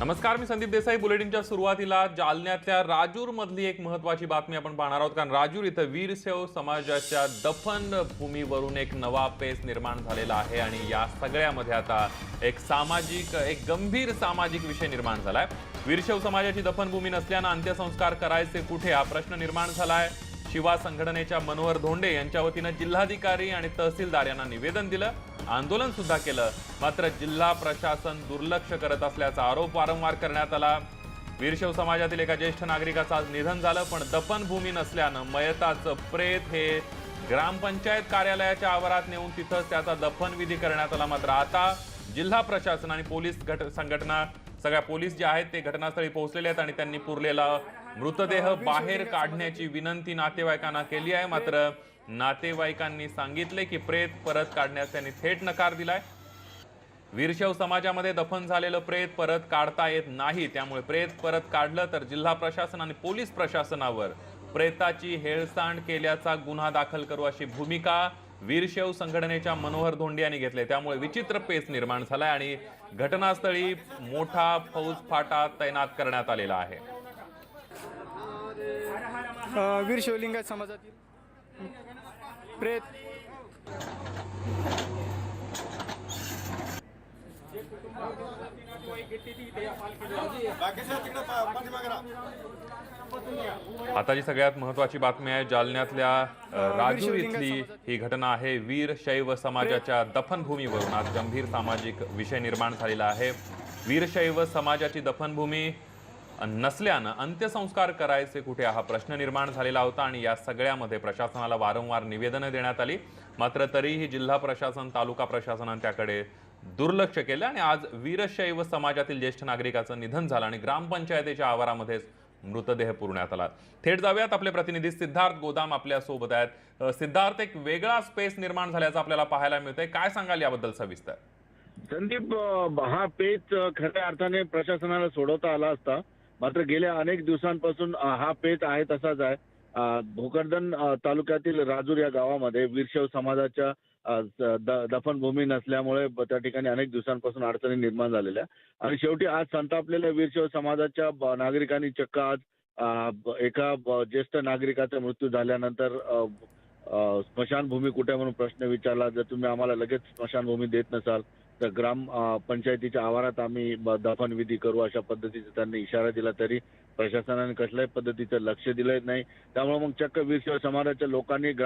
नमस्कार मी संदीप देसाई. बुलेटिनच्या सुरुवातीला जालन्यातल्या राजूर मधली एक महत्वाची बातमी आपण पाहणार आहोत. कारण राजूर इथं वीरशैव समाजाच्या दफन भूमीवरून एक नवा पेस निर्माण झालेला आहे आणि या सगळ्यामध्ये आता एक सामाजिक एक गंभीर सामाजिक विषय निर्माण झालाय. वीरशैव समाजाची दफनभूमी नसल्यानं अंत्यसंस्कार करायचे कुठे? हा प्रश्न निर्माण झालाय. शिवा संघटनेच्या मनोहर धोंडे यांच्या वतीनं जिल्हाधिकारी आणि तहसीलदार यांना निवेदन दिलं आंदोलन सुद्धा केलं. मात्र जिल्हा प्रशासन दुर्लक्ष करत असल्याचा आरोप वारंवार करण्यात आला. वीरशैव समाजातील एका ज्येष्ठ नागरिकाचं आज निधन झालं पण दफनभूमी नसल्यानं मयताचं प्रेत हे ग्रामपंचायत कार्यालयाच्या आवारात नेऊन तिथंच त्याचा दफनविधी करण्यात आला. मात्र आता जिल्हा प्रशासन आणि पोलीस घट संघटना सगळ्या पोलीस जे आहेत ते घटनास्थळी पोहोचलेले आहेत आणि त्यांनी पुरलेला मृतदेह बाहेर काढण्याची विनंती नातेवाईकांना केली आहे. मात्र नातेवाईकांनी सांगितले की प्रेत परत काढण्यास त्यांनी थेट नकार दिलाय. वीरशैव समाजामध्ये दफन झालेलं प्रेत परत काढता येत नाही. त्यामुळे प्रेत परत काढलं तर जिल्हा प्रशासन आणि पोलीस प्रशासनावर प्रेताची हेळसांड केल्याचा गुन्हा दाखल करू अशी भूमिका वीरशैव संघटनेच्या मनोहर धोंडे यांनी घेतले त्यामुळे विचित्र पेच निर्माण झालाय आणि घटनास्थळी मोठा फौजफाटा तैनात करण्यात आलेला आहे. वीर शिवलिंगायत समाजातील प्रेत. आता जी सगळ्यात महत्वाची बातमी आहे जालन्यातल्या राजूर इथली ही घटना आहे. वीर शैव समाजाच्या दफनभूमीवरून आज गंभीर सामाजिक विषय निर्माण झालेला आहे. वीरशैव समाजाची दफनभूमी नसल्यानं अंत्यसंस्कार करायचे कुठे हा प्रश्न निर्माण झालेला होता आणि या सगळ्यामध्ये प्रशासनाला वारंवार निवेदनं देण्यात आली. मात्र तरीही जिल्हा प्रशासन तालुका प्रशासनानं त्याकडे दुर्लक्ष केलं आणि आज वीरशैव समाजातील ज्येष्ठ नागरिकाचं निधन झालं आणि ग्रामपंचायतीच्या आवारामध्येच मृतदेह पुरण्यात आला. थेट जाऊयात आपले प्रतिनिधी सिद्धार्थ गोदाम आपल्यासोबत आहेत. सिद्धार्थ एक वेगळा स्पेस निर्माण झाल्याचं आपल्याला पाहायला मिळतंय. काय सांगाल याबद्दल सविस्तर? संदीप हा पेच खऱ्या अर्थाने प्रशासनाला सोडवता आला असता. मात्र गेल्या अनेक दिवसांपासून हा पेच आहे तसाच आहे. भोकरदन तालुक्यातील राजूर या गावामध्ये वीरशैव समाजाच्या दफनभूमी नसल्यामुळे त्या ठिकाणी अनेक दिवसांपासून अडचणी निर्माण झालेल्या आणि शेवटी आज संतापलेल्या वीरशैव समाजाच्या नागरिकांनी चक्क आज एका ज्येष्ठ नागरिकाचा मृत्यू झाल्यानंतर स्मशानभूमी कुठे म्हणून प्रश्न विचारला. जर तुम्ही आम्हाला लगेच स्मशानभूमी देत नसाल तर ग्राम पंचायतीच्या आवारात आम्ही दफनविधी करू अशा पद्धतीचा त्यांनी इशारा दिला तरी प्रशासनाने कसल्याही पद्धतीचं लक्ष दिलं नाही. त्यामुळे मग चक्क वीरशैव समाजाच्या लोकांनी